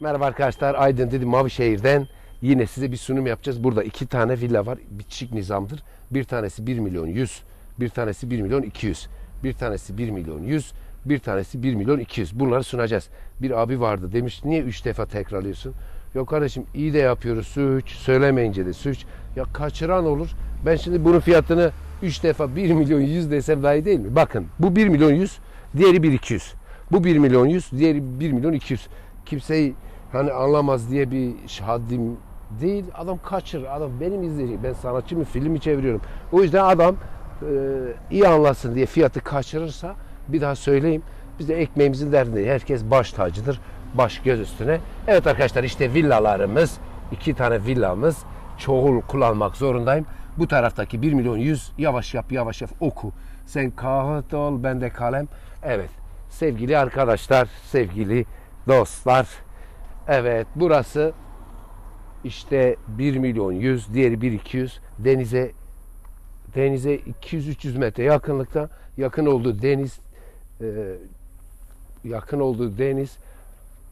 Merhaba arkadaşlar Aydın dedim Mavişehir'den yine size bir sunum yapacağız. Burada iki tane villa var. Bitişik nizamdır. Bir tanesi 1 milyon 100, bir tanesi 1 milyon 200. Bir tanesi 1 milyon 100, bir tanesi 1 milyon 200. Bunları sunacağız. Bir abi vardı demiş niye 3 defa tekrarlıyorsun? Yok kardeşim iyi de yapıyoruz suç, söylemeyince de suç. Ya kaçıran olur. Ben şimdi bunun fiyatını 3 defa 1 milyon 100 desem daha iyi değil mi? Bakın bu 1 milyon 100, diğeri 1 200. Bu 1 milyon 100, diğeri 1 milyon 200. Kimseyi hani anlamaz diye bir haddim değil. Adam kaçır. Adam benim izleyecek. Ben sanatçı mı filmi çeviriyorum. O yüzden adam e, iyi anlasın diye fiyatı kaçırırsa bir daha söyleyeyim. Biz de ekmeğimizin derdindeyiz. Herkes baş tacıdır. Baş göz üstüne. Evet arkadaşlar işte villalarımız. iki tane villamız. Çoğul kullanmak zorundayım. Bu taraftaki 1 milyon 100 yavaş yap yavaş yap oku. Sen kağıt ol ben de kalem. Evet sevgili arkadaşlar sevgili dostlar. Evet burası işte 1 milyon 100 diğeri 1 200 denize denize 200-300 metre yakınlıkta yakın olduğu deniz e, yakın olduğu deniz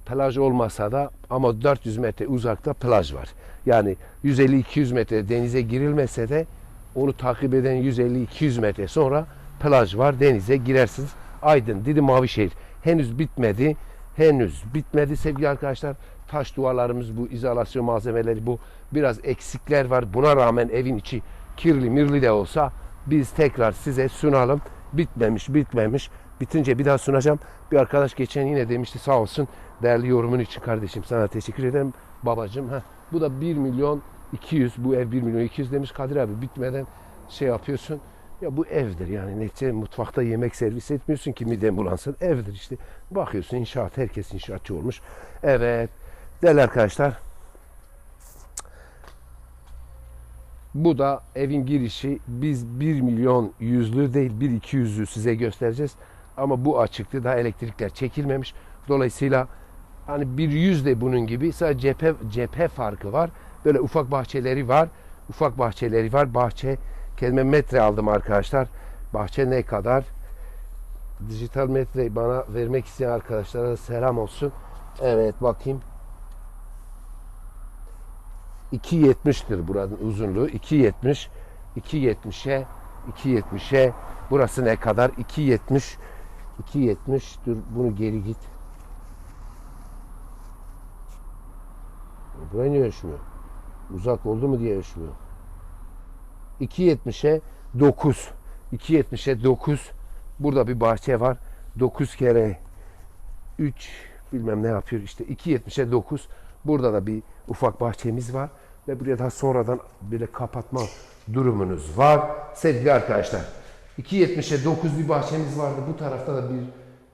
plaj olmasa da ama 400 metre uzakta plaj var. Yani 150-200 metre denize girilmese de onu takip eden 150-200 metre sonra plaj var. Denize girersiniz. Aydın, Didim Mavişehir. Henüz bitmedi. Henüz bitmedi sevgili arkadaşlar. Taş duvarlarımız bu izolasyon malzemeleri bu biraz eksikler var. Buna rağmen evin içi kirli mirli de olsa biz tekrar size sunalım. Bitmemiş bitmemiş. Bitince bir daha sunacağım. Bir arkadaş geçen yine demişti sağ olsun değerli yorumun için kardeşim sana teşekkür ederim babacığım. Heh, bu da 1 milyon 200 bu ev 1 milyon 200 demiş Kadir abi bitmeden şey yapıyorsun. Ya bu evdir yani netice mutfakta yemek servis etmiyorsun ki miden bulansın. Evdir işte. Bakıyorsun inşaat herkes inşaatçı olmuş. Evet. Değerli arkadaşlar. Bu da evin girişi. Biz 1 milyon yüzlü değil 1 200'lü size göstereceğiz. Ama bu açıktı. Daha elektrikler çekilmemiş. Dolayısıyla hani bir yüz de bunun gibi sadece cephe, cephe farkı var. Böyle ufak bahçeleri var. Ufak bahçeleri var. Bahçe kelime metre aldım arkadaşlar. Bahçe ne kadar? Dijital metre bana vermek isteyen arkadaşlara da selam olsun. Evet bakayım. 2.70'tir buranın uzunluğu. 2.70 2.70'e 2.70'e burası ne kadar? 2.70 2.70 dur bunu geri git. Buraya niye ölçmüyor? Uzak oldu mu diye ölçmüyor. 2.70'e 9. 2.70'e 9. Burada bir bahçe var. 9 kere 3 bilmem ne yapıyor işte 2.70'e 9. Burada da bir ufak bahçemiz var. Ve buraya daha sonradan böyle kapatma durumunuz var. Sevgili arkadaşlar 2.70'e 9 bir bahçemiz vardı. Bu tarafta da bir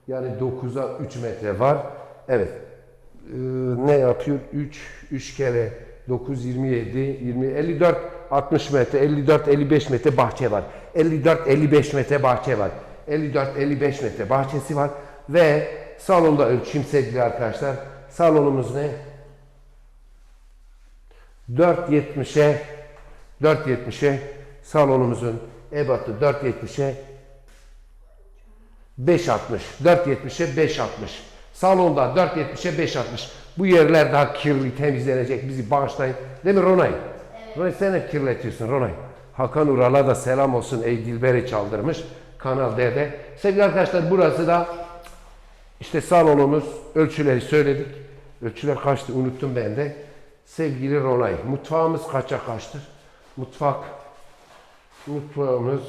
yani 9'a 3 metre var. Evet. Ee, ne yapıyor? 3 3 kere 9 27 20 54 60 metre 54 55 metre bahçe var. 54 55 metre bahçe var. 54 55 metre bahçesi var ve salonda ölçeyim sevgili arkadaşlar. Salonumuz ne? 4.70'e 4.70'e salonumuzun ebatı 4.70'e 5.60 4.70'e 5.60 salonda 4.70'e 5.60 bu yerler daha kirli temizlenecek bizi bağışlayın değil mi Ronay? Ronay sen hep kirletiyorsun Ronay. Hakan Ural'a da selam olsun ey Dilber'i çaldırmış Kanal D'de. Sevgili arkadaşlar burası da işte salonumuz ölçüleri söyledik. Ölçüler kaçtı unuttum ben de. Sevgili Ronay mutfağımız kaça kaçtır? Mutfak mutfağımız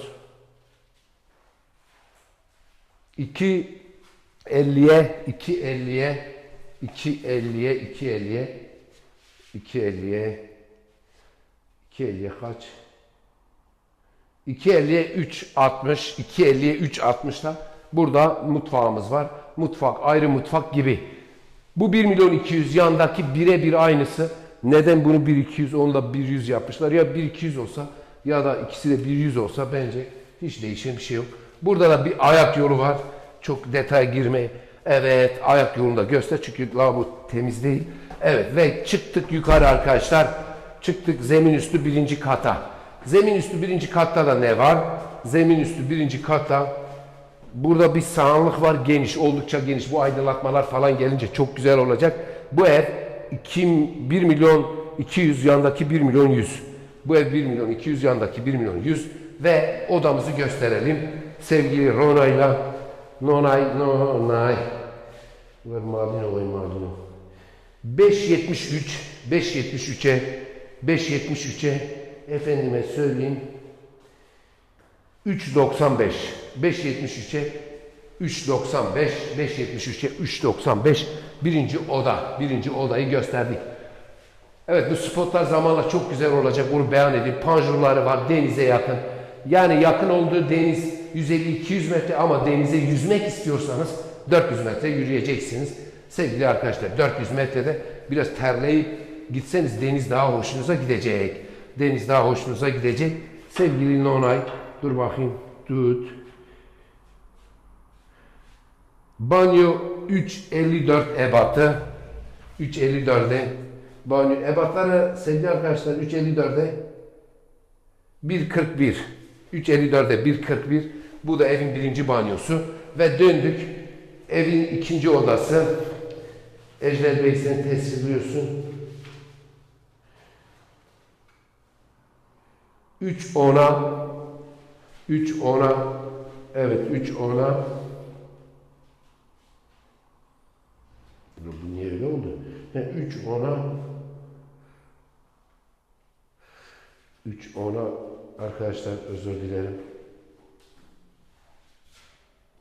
2.50'ye 2.50'ye 2.50'ye 2.50'ye 2.50'ye 2.50'ye kaç? 2.50'ye 3.60 2.50'ye 3.60'da burada mutfağımız var. Mutfak ayrı mutfak gibi. Bu 1 milyon 200 yandaki birebir aynısı. Neden bunu 1 200 onunla 1 100 yapmışlar? Ya 1 200 olsa ya da ikisi de 1 100 olsa bence hiç değişen bir şey yok. Burada da bir ayak yolu var. Çok detaya girme. Evet ayak yolunu da göster çünkü lavabo temiz değil. Evet ve çıktık yukarı arkadaşlar. Çıktık zemin üstü birinci kata. Zemin üstü birinci katta da ne var? Zemin üstü birinci katta burada bir sahanlık var geniş oldukça geniş. Bu aydınlatmalar falan gelince çok güzel olacak. Bu ev 2, 1 milyon 200 yandaki 1 milyon 100. Bu ev 1 milyon 200 yandaki 1 milyon 100 ve odamızı gösterelim. Sevgili Ronay'la Nonay Nonay Ver mabin olayım mabin 5.73 5.73'e 5.73'e efendime söyleyeyim 3.95 5.73'e 3.95 5.73'e 3.95 birinci oda birinci odayı gösterdik. Evet bu spotlar zamanla çok güzel olacak bunu beyan edeyim. Panjurları var denize yakın. Yani yakın olduğu deniz 150-200 metre ama denize yüzmek istiyorsanız 400 metre yürüyeceksiniz. Sevgili arkadaşlar 400 metrede biraz terleyip gitseniz deniz daha hoşunuza gidecek. Deniz daha hoşunuza gidecek. Sevgili Nonay dur bakayım tut. Banyo 354 ebatı. 354'e banyo ebatları sevgili arkadaşlar 354'e 1.41 3.54'e 1.41 bu da evin birinci banyosu. Ve döndük evin ikinci odası. Ejder Bey sen tesir ediyorsun 3 ona. 3 ona. Evet 3 ona bu niye öyle oldu? 3 ona 3 ona arkadaşlar özür dilerim.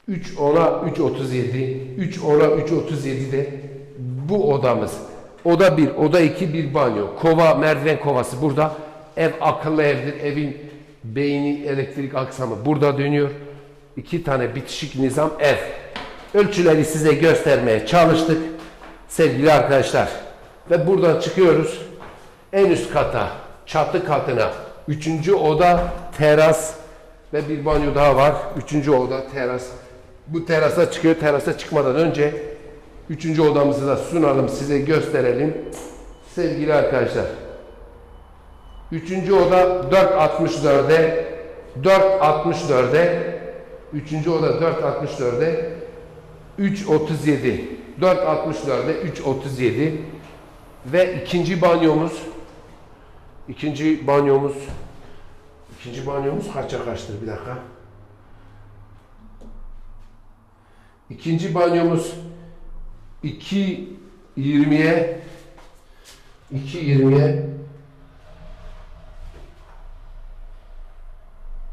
3 ona 3.37 3 ona 3.37 de bu odamız. Oda 1, oda 2 bir banyo. Kova, merdiven kovası burada. Ev akıllı evdir. Evin beyni, elektrik aksamı burada dönüyor. İki tane bitişik nizam ev. Ölçüleri size göstermeye çalıştık. Sevgili arkadaşlar. Ve buradan çıkıyoruz. En üst kata, çatı katına. Üçüncü oda teras ve bir banyo daha var. Üçüncü oda teras. Bu terasa çıkıyor. Terasa çıkmadan önce üçüncü odamızı da sunalım, size gösterelim. Sevgili arkadaşlar. Üçüncü oda 4.64'e 4.64'e Üçüncü oda 4.64'e 3.37 4.64'e 3.37 ve ikinci banyomuz ikinci banyomuz ikinci banyomuz kaça kaçtır bir dakika İkinci banyomuz 2.20'ye 2.20'ye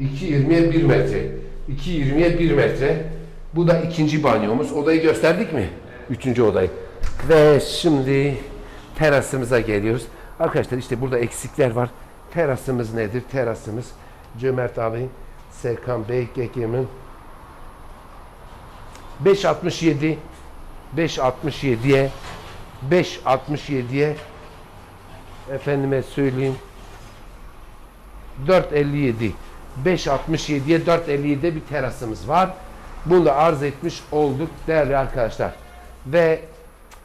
2.20'ye 1 metre. 2.20'ye 1 metre. Bu da ikinci banyomuz. Odayı gösterdik mi? Üçüncü odayı. Ve şimdi terasımıza geliyoruz. Arkadaşlar işte burada eksikler var. Terasımız nedir? Terasımız Cömert abi, Serkan Bey, Gekem'in 5.67 5.67'ye 5.67'ye efendime söyleyeyim 4.57 5.67'ye 4.57'de bir terasımız var. Bunu arz etmiş olduk değerli arkadaşlar. Ve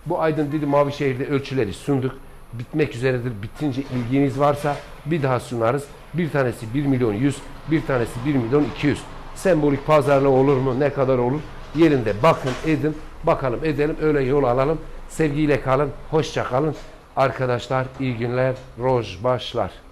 bu Aydın Dili Mavişehir'de ölçüleri sunduk. Bitmek üzeredir. Bitince ilginiz varsa bir daha sunarız. Bir tanesi 1 milyon 100, bir tanesi 1 milyon 200. Sembolik pazarlığı olur mu? Ne kadar olur? Yerinde bakın edin. Bakalım edelim. Öyle yol alalım. Sevgiyle kalın. Hoşça kalın. Arkadaşlar iyi günler. Roj başlar.